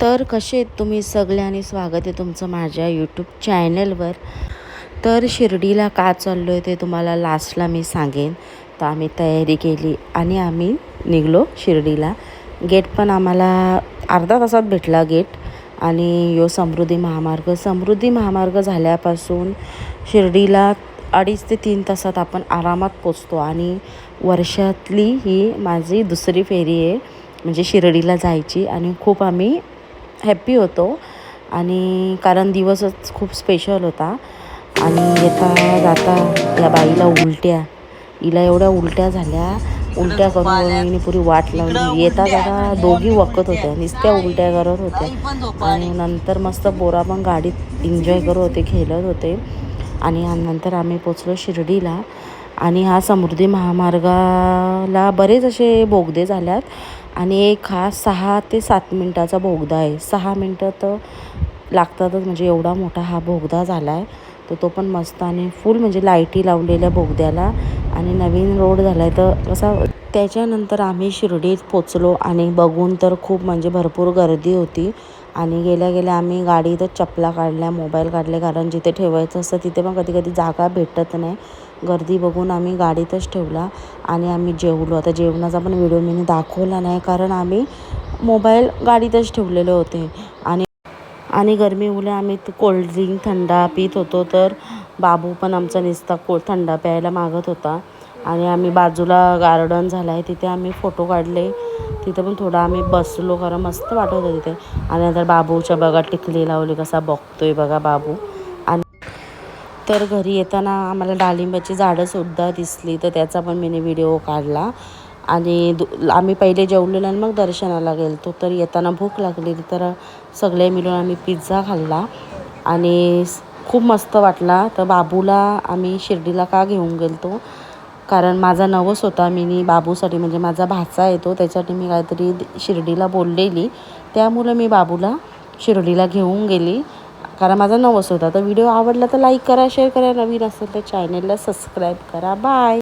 तर कसे आहेत तुम्ही सगळे आणि स्वागत आहे तुमचं माझ्या यूट्यूब चॅनलवर तर शिर्डीला का चाललो आहे ते तुम्हाला लास्टला मी सांगेन. तर आम्ही तयारी केली आणि आम्ही निघलो शिर्डीला. गेट पण आम्हाला अर्धा तासात भेटला गेट आणि यो समृद्धी महामार्ग. समृद्धी महामार्ग झाल्यापासून शिर्डीला अडीच ते तीन तासात आपण आरामात पोचतो आणि वर्षातली ही माझी दुसरी फेरी आहे म्हणजे शिर्डीला जायची आणि खूप आम्ही हॅप्पी होतो. आणि कारण दिवसच खूप स्पेशल होता. आणि येता जाता या बाईला उलट्या हिला एवढ्या उलट्या झाल्या. उलट्या करून हिने पुरी वाट लावली. येता जाता दोघी वकत होत्या. नुसत्या उलट्या करत होत्या. आणि नंतर मस्त बोरा पण गाडीत एन्जॉय करत होते खेळत होते. आणि नंतर आम्ही पोचलो शिर्डीला. आणि हा समृद्धी महामार्गाला बरेच असे बोगदे झाल्यात. आणि एक हा सहा ते सात मिनटाचा बोगदा आहे. सहा मिनटं तर लागतातच म्हणजे एवढा मोठा हा बोगदा झाला आहे तर तो पण मस्त आणि फुल म्हणजे लाईटी लावलेल्या बोगद्याला आणि नवीन रोड झाला आहे तर असा त्याच्यानंतर आम्ही शिर्डीत पोचलो आणि बघून तर खूप म्हणजे भरपूर गर्दी होती. आणि गेल्या गेल्या आम्ही गाडीतच चपला काढल्या मोबाईल काढले कारण जिथे ठेवायचं असतं तिथे पण कधी कधी जागा भेटत नाही. गर्दी बघून आम्ही गाडीतच ठेवला आणि आम्ही जेवलो. आता जेवणाचा पण व्हिडिओ मी दाखवला नाही कारण आम्ही मोबाईल गाडीतच ठेवलेले होते. आणि आणि गरमीमुळे आम्ही कोल्ड्रिंक थंडा पित होतो तर बाबू पण आमचा निसता को थंडा प्यायला मागत होता. आणि आम्ही बाजूला गार्डन झालं आहे तिथे आम्ही फोटो काढले. तिथं पण थोडं आम्ही बसलो कारण मस्त वाटत होतं तिथे. आणि नंतर बाबूच्या बघा टिकली लावली कसा बघतोय बघा बाबू. आणि तर घरी येताना आम्हाला डाळिंबाची झाडंसुद्धा दिसली तर त्याचा पण मी व्हिडिओ काढला. आणि दु आम्ही पहिले जेवलेलो आणि मग दर्शनाला गेलतो. तर येताना भूक लागलेली तर सगळे मिळून आम्ही पिझ्झा खाल्ला. आणि खूप मस्त वाटला. तर बाबूला आम्ही शिर्डीला का घेऊन गेलतो? कारण माझा नवस होता मी बाबूसाठी म्हणजे माझा भाचा येतो त्याच्यासाठी मी काहीतरी शिर्डीला बोललेली. त्यामुळं मी बाबूला शिर्डीला घेऊन गेली. कारण माझा नवस होता. तर व्हिडिओ आवडला तर लाईक करा शेअर करा. नवीन असेल तर चॅनेलला सबस्क्राईब करा. बाय